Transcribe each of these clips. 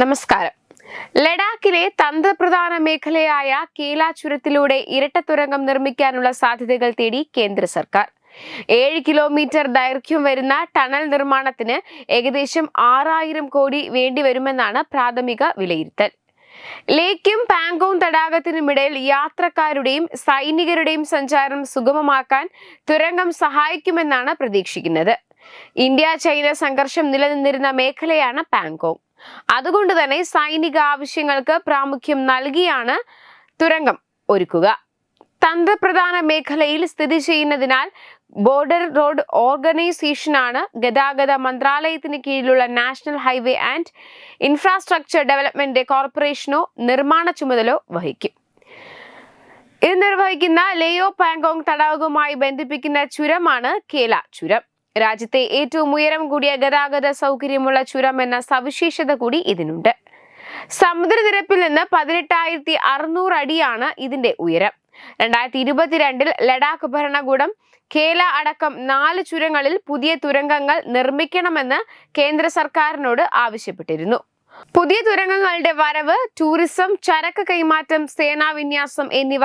നമസ്കാരം ലഡാക്കിലെ തന്ത്രപ്രധാന മേഖലയായ കേലാചുരത്തിലൂടെ ചുരത്തിലൂടെ തുരങ്കം നിർമ്മിക്കാനുള്ള സാധ്യതകൾ തേടി കേന്ദ്ര സർക്കാർ ഏഴ് കിലോമീറ്റർ ദൈർഘ്യം വരുന്ന ടണൽ നിർമ്മാണത്തിന് ഏകദേശം ആറായിരം കോടി വേണ്ടിവരുമെന്നാണ് പ്രാഥമിക വിലയിരുത്തൽ ലേക്കും പാങ്കോങ് തടാകത്തിനുമിടയിൽ യാത്രക്കാരുടെയും സൈനികരുടെയും സഞ്ചാരം സുഗമമാക്കാൻ തുരങ്കം സഹായിക്കുമെന്നാണ് പ്രതീക്ഷിക്കുന്നത് ഇന്ത്യ ചൈന സംഘർഷം നിലനിന്നിരുന്ന മേഖലയാണ് പാങ്കോങ് അതുകൊണ്ട് തന്നെ സൈനിക ആവശ്യങ്ങൾക്ക് പ്രാമുഖ്യം നൽകിയാണ് തുരങ്കം ഒരുക്കുക തന്ത്രപ്രധാന മേഖലയിൽ സ്ഥിതി ചെയ്യുന്നതിനാൽ ബോർഡർ റോഡ് ഓർഗനൈസേഷനാണ് ഗതാഗത മന്ത്രാലയത്തിന് കീഴിലുള്ള national highway and infrastructure development കോർപ്പറേഷനോ നിർമ്മാണ ചുമതലോ വഹിക്കും ഇത് നിർവഹിക്കുന്ന ലേയോ പാങ്കോങ് തടാകവുമായി ബന്ധിപ്പിക്കുന്ന ചുരമാണ് കേല ചുരം രാജ്യത്തെ ഏറ്റവും ഉയരം കൂടിയ ഗതാഗത സൗകര്യമുള്ള ചുരം എന്ന സവിശേഷത കൂടി ഇതിനുണ്ട് സമുദ്രനിരപ്പിൽ നിന്ന് പതിനെട്ടായിരത്തി അറുന്നൂറ് അടിയാണ് ഇതിന്റെ ഉയരം രണ്ടായിരത്തി ഇരുപത്തിരണ്ടിൽ ലഡാക്ക് ഭരണകൂടം കേല അടക്കം നാല് ചുരങ്ങളിൽ പുതിയ തുരങ്കങ്ങൾ നിർമ്മിക്കണമെന്ന് കേന്ദ്ര സർക്കാരിനോട് ആവശ്യപ്പെട്ടിരുന്നു പുതിയ തുരങ്കങ്ങളുടെ വരവ് ടൂറിസം ചരക്ക് കൈമാറ്റം സേനാവിന്യാസം വിന്യാസം എന്നിവ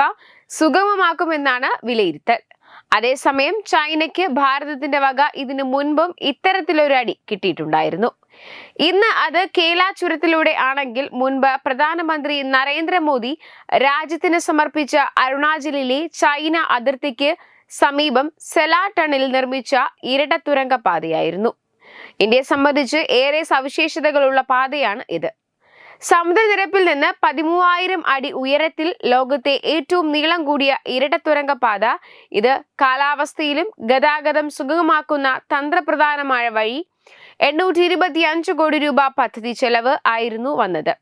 സുഗമമാക്കുമെന്നാണ് വിലയിരുത്തൽ അതേസമയം ചൈനയ്ക്ക് ഭാരതത്തിന്റെ വക ഇതിനു മുൻപും ഇത്തരത്തിലൊരു അടി കിട്ടിയിട്ടുണ്ടായിരുന്നു ഇന്ന് അത് കേല ചുരത്തിലൂടെ ആണെങ്കിൽ മുൻപ് പ്രധാനമന്ത്രി നരേന്ദ്രമോദി രാജ്യത്തിന് സമർപ്പിച്ച അരുണാചലിലെ ചൈന അതിർത്തിക്ക് സമീപം സെലാ ടണിൽ നിർമ്മിച്ച ഇരട്ട പാതയായിരുന്നു ഇന്ത്യയെ സംബന്ധിച്ച് ഏറെ സവിശേഷതകളുള്ള പാതയാണ് ഇത് സമുദ്രനിരപ്പിൽ നിന്ന് പതിമൂവായിരം അടി ഉയരത്തിൽ ലോകത്തെ ഏറ്റവും നീളം കൂടിയ ഇരട്ടത്തുരങ്കപാത ഇത് കാലാവസ്ഥയിലും ഗതാഗതം സുഗമമാക്കുന്ന തന്ത്രപ്രധാനമായ വഴി എണ്ണൂറ്റി ഇരുപത്തി അഞ്ച് കോടി രൂപ പദ്ധതി ചെലവ് ആയിരുന്നു വന്നത്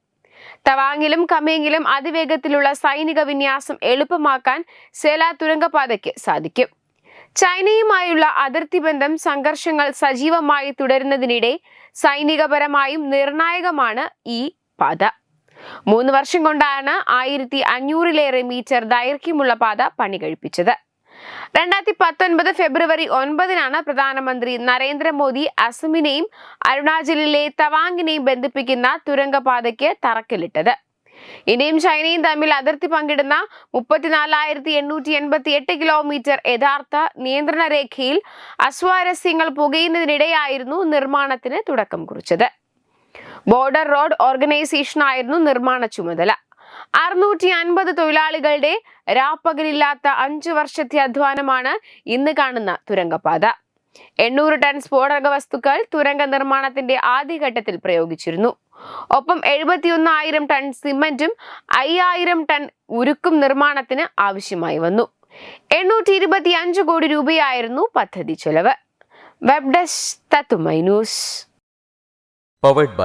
തവാങ്ങിലും കമേങ്ങിലും അതിവേഗത്തിലുള്ള സൈനിക വിന്യാസം എളുപ്പമാക്കാൻ സേല തുരങ്കപാതയ്ക്ക് സാധിക്കും ചൈനയുമായുള്ള അതിർത്തി ബന്ധം സംഘർഷങ്ങൾ സജീവമായി തുടരുന്നതിനിടെ സൈനികപരമായും നിർണായകമാണ് ഈ പാത മൂന്ന് വർഷം കൊണ്ടാണ് ആയിരത്തി അഞ്ഞൂറിലേറെ മീറ്റർ ദൈർഘ്യമുള്ള പാത പണി കഴിപ്പിച്ചത് രണ്ടായിരത്തി പത്തൊൻപത് ഫെബ്രുവരി ഒൻപതിനാണ് പ്രധാനമന്ത്രി നരേന്ദ്രമോദി അസമിനെയും അരുണാചലിലെ തവാങ്ങിനെയും ബന്ധിപ്പിക്കുന്ന തുരങ്കപാതയ്ക്ക് തറക്കല്ലിട്ടത് ഇന്ത്യയും ചൈനയും തമ്മിൽ അതിർത്തി പങ്കിടുന്ന മുപ്പത്തിനാലായിരത്തി എണ്ണൂറ്റി എൺപത്തി എട്ട് കിലോമീറ്റർ യഥാർത്ഥ നിയന്ത്രണ രേഖയിൽ അസ്വാരസ്യങ്ങൾ പുകയുന്നതിനിടെയായിരുന്നു നിർമ്മാണത്തിന് തുടക്കം കുറിച്ചത് ബോർഡർ റോഡ് ഓർഗനൈസേഷനായിരുന്നു നിർമ്മാണ ചുമതല അറുന്നൂറ്റി അൻപത് തൊഴിലാളികളുടെ രാപ്പകലില്ലാത്ത അഞ്ചു വർഷത്തെ അധ്വാനമാണ് ഇന്ന് കാണുന്ന തുരങ്കപാത എണ്ണൂറ് ടൺ സ്ഫോടക വസ്തുക്കൾ തുരങ്ക നിർമ്മാണത്തിന്റെ ആദ്യഘട്ടത്തിൽ പ്രയോഗിച്ചിരുന്നു ഒപ്പം എഴുപത്തിയൊന്നായിരം ടൺ സിമന്റും അയ്യായിരം ടൺ ഉരുക്കും നിർമ്മാണത്തിന് ആവശ്യമായി വന്നു എണ്ണൂറ്റി ഇരുപത്തി അഞ്ച് കോടി രൂപയായിരുന്നു പദ്ധതി ചെലവ് വെബ് തത്തുമൈ news powered by